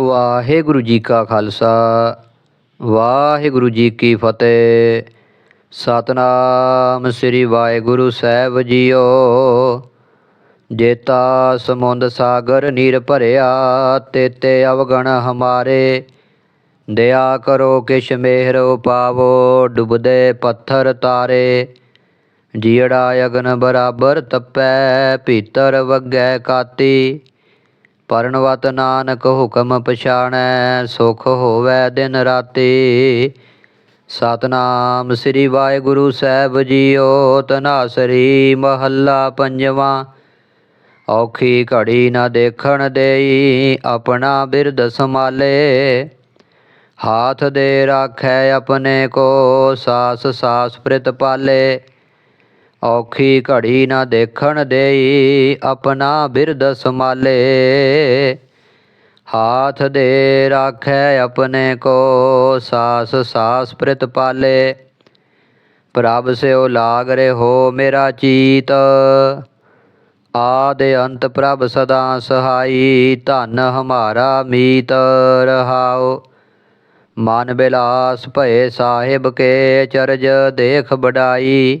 ਵਾਹਿਗੁਰੂ ਜੀ ਕਾ ਖਾਲਸਾ, ਵਾਹਿਗੁਰੂ ਜੀ ਕੀ ਫਤਿਹ। ਸਤਨਾਮ ਸ੍ਰੀ ਵਾਹਿਗੁਰੂ ਸਾਹਿਬ ਜੀਓ, ਜੇਤਾ ਸਮੁੰਦ ਸਾਗਰ ਨੀਰ ਭਰਿਆ, ਤੇਤੇ ਅਵਗਣ ਹਮਾਰੇ। ਦਇਆ ਕਰੋ ਕਿਛ ਮਿਹਰ ਪਾਵੋ ਡੁੱਬਦੇ ਪੱਥਰ ਤਾਰੇ। ਜੀੜਾ ਅਗਨ ਬਰਾਬਰ ਤਪੈ, ਭੀਤਰ ਵਗੈ ਕਾਤੀ। ਪਰਣਵਤ ਨਾਨਕ ਹੁਕਮ ਪਛਾਣੈ, ਸੁਖ ਹੋਵੇ ਦਿਨ ਰਾਤੀ। ਸਤਨਾਮ ਸ੍ਰੀ ਵਾਹਿਗੁਰੂ ਸਾਹਿਬ ਜੀਓ, ਤਨਾਸਰੀ ਮਹੱਲਾ ਪੰਜਵਾਂ। ਔਖੀ ਘੜੀ ਨਾ ਦੇਖਣ ਦੇਈ, ਆਪਣਾ ਬਿਰਦ ਸੰਭਾਲੇ। ਹਾਥ ਦੇ ਰਾਖੈ ਆਪਣੇ ਕੋ, ਸਾਸ ਸਾਸ ਪ੍ਰਿਤ ਪਾਲੇ। ਔਖੀ ਘੜੀ ਨਾ ਦੇਖਣ ਦੇਈ ਆਪਣਾ ਬਿਰਦ ਸੰਭਾਲੇ। ਹਾਥ ਦੇ ਰਾਖੈ ਆਪਣੇ ਕੋ, ਸਾਸ ਸਾਸ ਪ੍ਰਿਤ ਪਾਲੇ। ਪ੍ਰਭ ਸਿਓ ਲਾਗ ਰਹੋ ਮੇਰਾ ਚੀਤ। ਆਦ ਅੰਤ ਪ੍ਰਭ ਸਦਾ ਸਹਾਈ, ਧਨ ਹਮਾਰਾ ਮੀਤ ਰਹਾਓ ਮਨ ਬਿਲਾਸ ਭਏ ਸਾਹਿਬ ਕੇ ਚਰਜ ਦੇਖ ਬੜਾਈ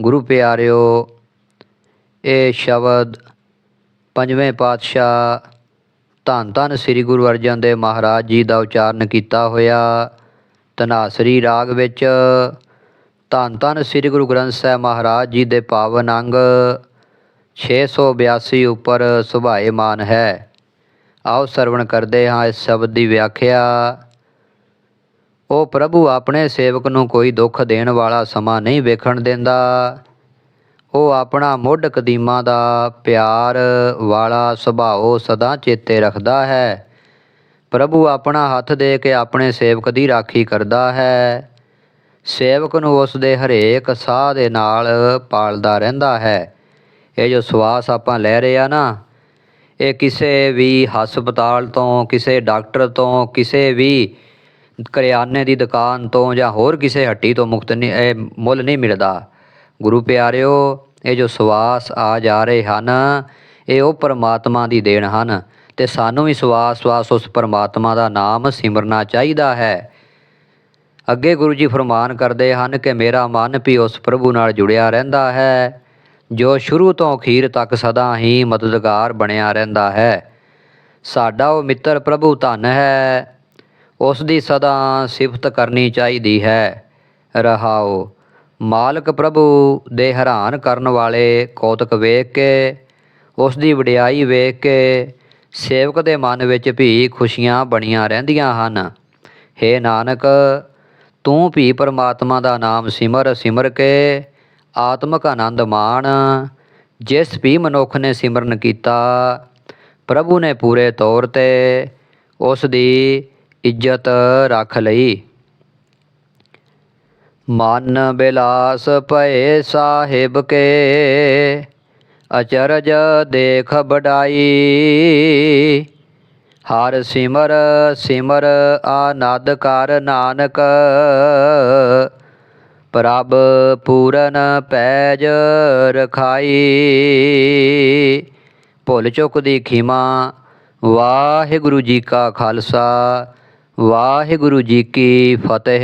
ਗੁਰੂ ਪਿਆਰਿਓ, ਇਹ ਸ਼ਬਦ ਪੰਜਵੇਂ ਪਾਤਸ਼ਾਹ ਧੰਨ ਧੰਨ ਸ੍ਰੀ ਗੁਰੂ ਅਰਜਨ ਦੇਵ ਮਹਾਰਾਜ ਜੀ ਦਾ ਉਚਾਰਨ ਕੀਤਾ ਹੋਇਆ। ਤਨਾਸਰੀ ਰਾਗ ਵਿੱਚ ਧੰਨ ਧੰਨ ਸ੍ਰੀ ਗੁਰੂ ਗ੍ਰੰਥ ਸਾਹਿਬ ਮਹਾਰਾਜ ਜੀ ਦੇ ਪਾਵਨ ਅੰਗ 682 ਉੱਪਰ ਸੁਭਾਏਮਾਨ ਹੈ। ਆਓ ਸਰਵਣ ਕਰਦੇ ਹਾਂ ਇਸ ਸ਼ਬਦ ਦੀ ਵਿਆਖਿਆ। ਉਹ ਪ੍ਰਭੂ ਆਪਣੇ ਸੇਵਕ ਨੂੰ ਕੋਈ ਦੁੱਖ ਦੇਣ ਵਾਲਾ ਸਮਾਂ ਨਹੀਂ ਵੇਖਣ ਦਿੰਦਾ। ਉਹ ਆਪਣਾ ਮੁੱਢ ਕਦੀਮਾਂ ਦਾ ਪਿਆਰ ਵਾਲਾ ਸੁਭਾਅ ਸਦਾ ਚੇਤੇ ਰੱਖਦਾ ਹੈ। ਪ੍ਰਭੂ ਆਪਣਾ ਹੱਥ ਦੇ ਕੇ ਆਪਣੇ ਸੇਵਕ ਦੀ ਰਾਖੀ ਕਰਦਾ ਹੈ। ਸੇਵਕ ਨੂੰ ਉਸ ਦੇ ਹਰੇਕ ਸਾਹ ਦੇ ਨਾਲ ਪਾਲਦਾ ਰਹਿੰਦਾ ਹੈ। ਇਹ ਜੋ ਸਵਾਸ ਆਪਾਂ ਲੈ ਰਹੇ ਆ ਨਾ, ਇਹ ਕਿਸੇ ਵੀ ਹਸਪਤਾਲ ਤੋਂ, ਕਿਸੇ ਡਾਕਟਰ ਤੋਂ, ਕਿਸੇ ਵੀ ਕਰਿਆਨੇ ਦੀ ਦੁਕਾਨ ਤੋਂ ਜਾਂ ਹੋਰ ਕਿਸੇ ਹੱਟੀ ਤੋਂ ਮੁਕਤ ਨਹੀਂ, ਇਹ ਮੁੱਲ ਨਹੀਂ ਮਿਲਦਾ। ਗੁਰੂ ਪਿਆਰਿਓ, ਇਹ ਜੋ ਸਵਾਸ ਆ ਜਾ ਰਹੇ ਹਨ, ਇਹ ਉਹ ਪਰਮਾਤਮਾ ਦੀ ਦੇਣ ਹਨ ਤੇ ਸਾਨੂੰ ਵੀ ਸਵਾਸ ਸਵਾਸ ਉਸ ਪਰਮਾਤਮਾ ਦਾ ਨਾਮ ਸਿਮਰਨਾ ਚਾਹੀਦਾ ਹੈ। ਅੱਗੇ ਗੁਰੂ ਜੀ ਫਰਮਾਨ ਕਰਦੇ ਹਨ ਕਿ ਮੇਰਾ ਮਨ ਵੀ ਉਸ ਪ੍ਰਭੂ ਨਾਲ ਜੁੜਿਆ ਰਹਿੰਦਾ ਹੈ, ਜੋ ਸ਼ੁਰੂ ਤੋਂ ਅਖੀਰ ਤੱਕ ਸਦਾ ਹੀ ਮਦਦਗਾਰ ਬਣਿਆ ਰਹਿੰਦਾ ਹੈ। ਸਾਡਾ ਉਹ ਮਿੱਤਰ ਪ੍ਰਭੂ ਧਨ ਹੈ ਉਸ ਦੀ ਸਦਾ ਸਿਫਤ ਕਰਨੀ ਚਾਹੀਦੀ ਹੈ। ਰਹਾਓ, ਮਾਲਕ ਪ੍ਰਭੂ ਦੇ ਹੈਰਾਨ ਕਰਨ ਵਾਲੇ ਕੌਤਕ ਵੇਖ ਕੇ ਉਸ ਦੀ ਵਡਿਆਈ ਵੇਖ ਕੇ ਸੇਵਕ ਦੇ ਮਨ ਵਿੱਚ ਵੀ ਖੁਸ਼ੀਆਂ ਬਣੀਆਂ ਰਹਿੰਦੀਆਂ ਹਨ। हे ਨਾਨਕ, ਤੂੰ ਵੀ ਪਰਮਾਤਮਾ ਦਾ ਨਾਮ ਸਿਮਰ ਸਿਮਰ ਕੇ ਆਤਮਿਕ ਆਨੰਦ ਮਾਣ। ਜਿਸ ਵੀ ਮਨੁੱਖ ਨੇ ਸਿਮਰਨ ਕੀਤਾ, ਪ੍ਰਭੂ ਨੇ ਪੂਰੇ ਤੌਰ ਤੇ ਉਸ ਦੀ ਇੱਜ਼ਤ ਰੱਖ ਲਈ। ਮਨ ਬਿਲਾਸ ਭਏ ਸਾਹਿਬ ਕੇ, ਅਚਰਜ ਦੇਖ ਬੜਾਈ ਹਰ ਸਿਮਰ ਸਿਮਰ ਆਨੰਦ ਕਰ ਨਾਨਕ, ਪ੍ਰਭ ਪੂਰਨ ਪੈਜ ਰਖਾਈ। ਭੁੱਲ ਚੁੱਕ ਦੀ ਖਿਮਾ, ਵਾਹਿਗੁਰੂ ਜੀ ਕਾ ਖਾਲਸਾ ਵਾਹਿਗੁਰੂ ਜੀ ਕੀ ਫਤਿਹ।